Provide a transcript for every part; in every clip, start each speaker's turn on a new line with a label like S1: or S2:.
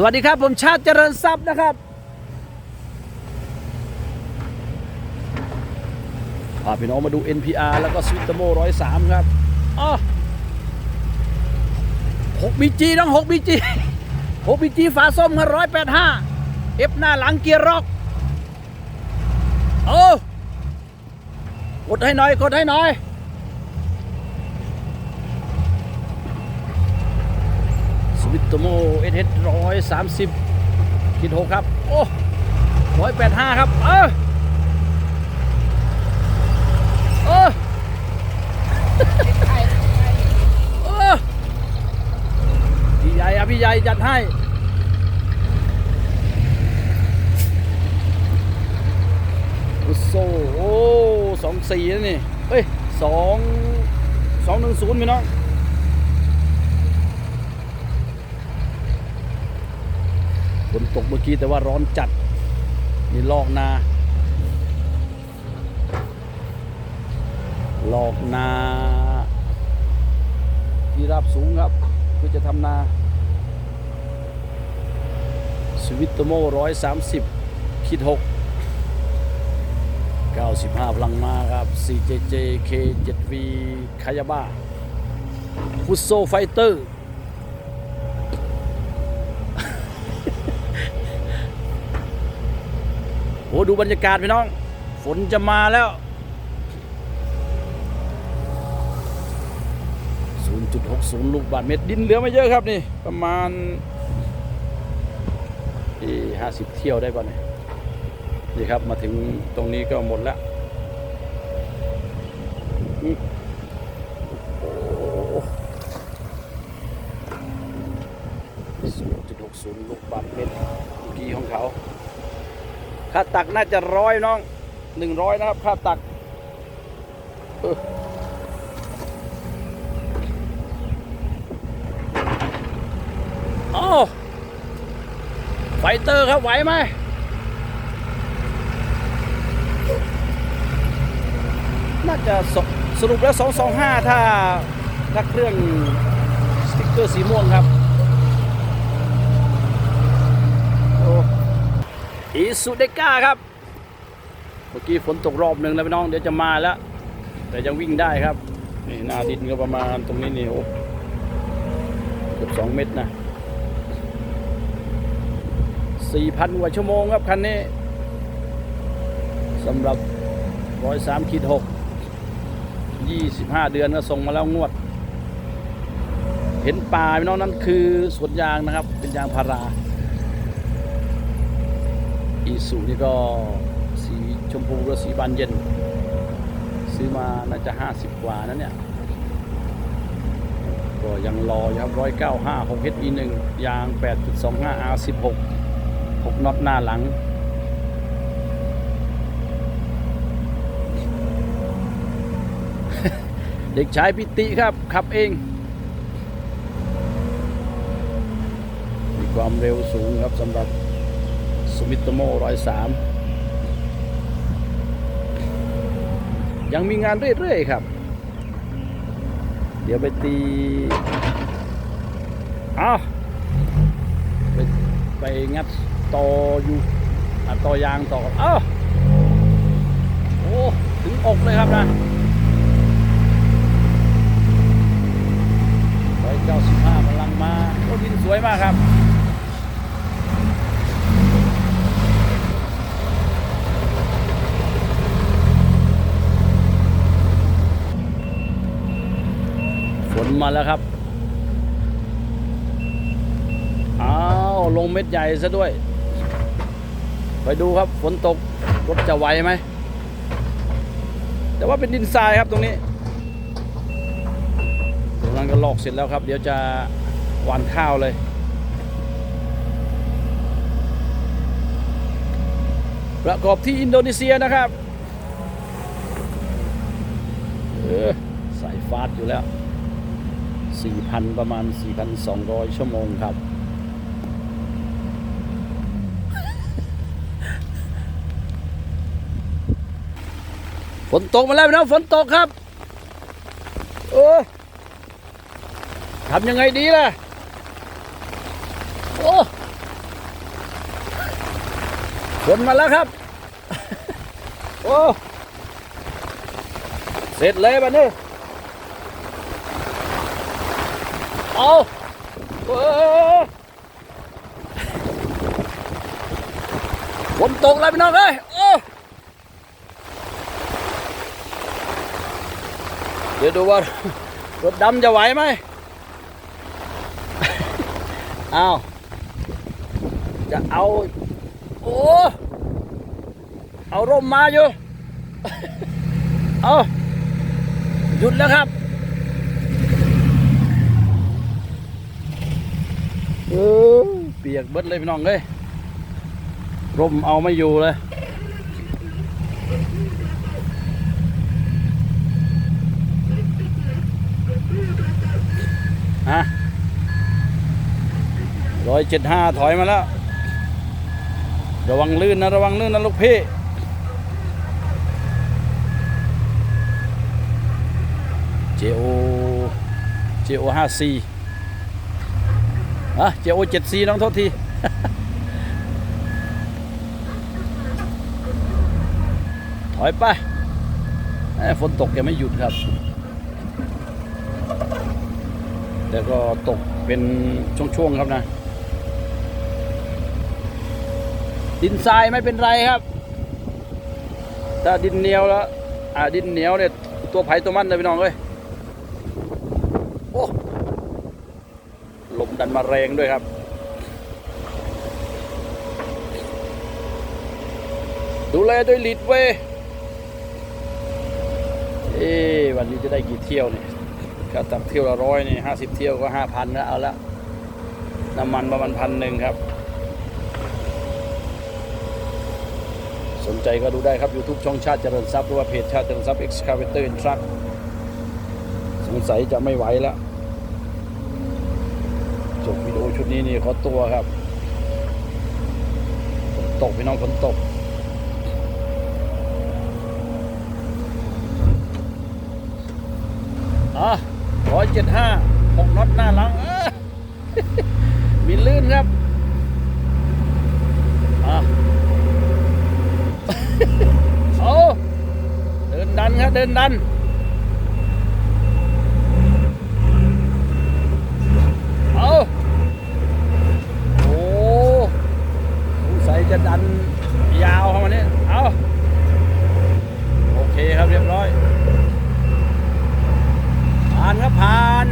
S1: สวัสดีครับ ผมชาติเจริญทรัพย์นะครับพาพี่น้องมาดู NPR แล้วก็สวิตโมร้อยสามครับอ๋อหกบีจีน้องหกบีจีหกบีจีฝาส้มครับร้อยแปดห้าเอฟหน้าหลังเกียร์ร็อกโอ้กดให้หน่อย กดให้หน่อย วิตโตโมเอสเอสร้อยสามสิบคิดหกครับ โอ้ร้อยแปดห้าครับเออเออเออพี่ใหญ่อะพี่ใหญ่จัดให้อุโซโอ้สองสี่นี่ เฮ้ยสองสองหนึ่งศูนย์พี่น้อง ฝนตกเมื่อกี้แต่ว่าร้อนจัดนี่ลอกนา ลอกนา ที่ราบสูงครับเพื่อจะทำนาสวิตโมร้อยสามสิบคิดหกเก้าสิบห้าพลังมาครับ 4JJ K7V คายาบ้าฟุตโซไฟเตอร์ โอ้ดูบรรยากาศพี่น้อง ฝนจะมาแล้ว 0.60 ลูกบาทเมตรดินเหลือไม่เยอะครับนี่ประมาณที่50 เที่ยวได้ป่ะเนี่ยนี่ครับมาถึงตรงนี้ก็หมดแล้ว0.60 ลูกบาทเมตรเมื่อกี้ของเขา ค่าตักน่าจะร้อยน้องหนึ่งร้อยนะครับ ค่าตักออโอ้ไฟเตอร์ครับไหวไหมน่าจะสสรุปแล้ว 225 ถ้าถ้าเครื่องสติ๊กเกอร์สีม่วงครับ โอ้ อีสุเดก้าครับ เมื่อกี้ฝนตกรอบหนึ่งแล้วพี่น้องเดี๋ยวจะมาแล้ว แต่ยังวิ่งได้ครับ นี่หน้าดินก็ประมาณตรงนี้นี่โอ้เกือบสองเมตรนะสี่พันกว่าชั่วโมงครับคันนี้สำหรับร้อยสามขีดหกยี่สิบห้าเดือนก็ส่งมาแล้วงวด เห็นป่าพี่น้องนั่นคือสวนยางนะครับ เป็นยางพารา อีสูนี่ก็สีชมพูและสีบานเย็น ซื้อมาน่าจะ 50 กว่านั้นเนี่ย ก็ยังรอครับร้อยเก้าห้าหกเอีหนึ่งยาง 8.25 R 16 6น็อตหน้าหลังเด็กชายปิติครับ ขับเอง มีความเร็วสูงครับสำหรับ สมิตโมร้อยสามยังมีงานเรื่อยๆครับ เดี๋ยวไปตีอ้าวไปไปงัดต่ออยู่ต่อยางต่ออ้าวโอ้ถึงอกเลยครับนะร้อยเก้าสิบห้าพลังมาโอ้ดินสวยมากครับ มาแล้วครับอ้าวลงเม็ดใหญ่ซะด้วย ไปดูครับฝนตกรถจะไหวไหม แต่ว่าเป็นดินทรายครับตรงนี้ตรงนั้นก็ลอกเสร็จแล้วครับ เดี๋ยวจะหวานข้าวเลยประกอบที่อินโดนีเซียนะครับ เออใสายฟาดอยู่แล้ว 4,000 ประมาณ 4,200 ชั่วโมงครับ ฝนตกมาแล้วน้องฝนตกครับ โอ้ทำยังไงดีล่ะ โอ้ฝนมาแล้วครับ โอ้ เสร็จเลยบัดนี้ เอาเออฝนตกแล้วพี่น้องเอ้ยโอ้เดี๋ยวดูว่ารถดำจะไหวไหมเอาจะเอา โอ้ เอาร่มมาอยู่ เอาหยุดแล้วครับ เออเปียกเบิดเลยพี่น้องเอ้ยร่มเอาไม่อยู่เลยฮะร้อยเจ็ดห้าถอยมาแล้ว ระวังลื่นนะ ระวังลื่นนะลูกพี่ JO JO ห้าสี่ อะ JO เจ็ดสี่น้องโทษที ถอยไปฝนตกแกไม่หยุดครับ แต่ก็ตกเป็นช่วงๆครับนะ ดินทรายไม่เป็นไรครับ ถ้าดินเหนียวแล้ว อ่าดินเหนียวเนี่ยตัวไผ่ตัวมันเลยพี่น้องเอ้ย โอ้ ดันมาแรงด้วยครับ ดูแลด้วยลิดเว้ยเอ๊วันนี้จะได้กี่เที่ยวเนี่ยถ้าตักเที่ยวละร้อยนี่ห้าสิบเที่ยวก็ห้าพันแล้วเอาละน้ำมันประมาณพันหนึ่งครับ สนใจก็ดูได้ครับ YouTube ช่องชาติเจริญทรัพย์หรือว่าเพจชาติเจริญทรัพย์ Excavator and Truck สงสัยจะไม่ไหวแล้ว จบวิดีโอชุดนี้นี่เขอตัวครับฝนตกพี่น้องฝนตกอะร้อยเจ็ดห้าหกน็อตหน้าหลังมีลื่นครับอะเอาเดินดันครับเดินดัน เอาโอ้สงสัย จะดันยาวเข้ามาเนี่ยเอาโอเคครับเรียบร้อย ผ่านครับผ่าน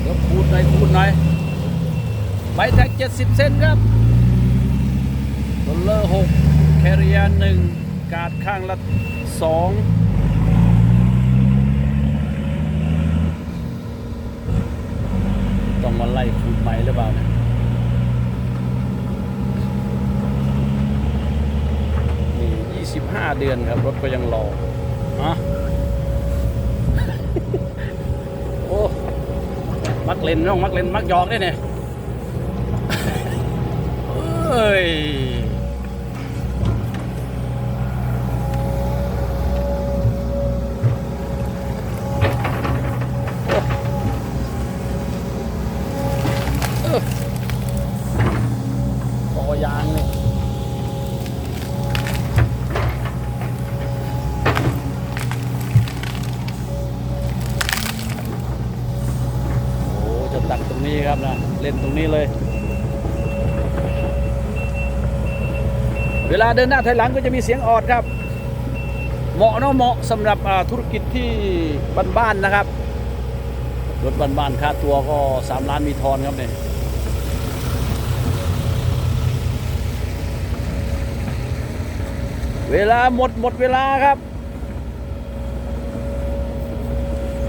S1: เดี๋ยวขูดหน่อยขูดหน่อยใบแท็ก70เซนครับดอลเลอร์6แคริเอร์หนึ่งกาดข้างละสอง ต้องมาไล่ขูดใหม่หรือเปล่าเนี่ยนี่25 เดือนครับ รถก็ยังรออะโอ้ มักเล่นน้อง มักเล่น มักหยอกได้เนี่ยเอ้ย ตักตรงนี้ครับนะเล่นตรงนี้เลย เวลาเดินหน้าถอยหลังก็จะมีเสียงออดครับ เหมาะเนาะเหมาะสำหรับธุรกิจที่บ้านๆนะครับรถบ้านๆค่าตัวก็ 3 ล้านมีทอนครับเนี่ยเวลาหมดหมดเวลาครับ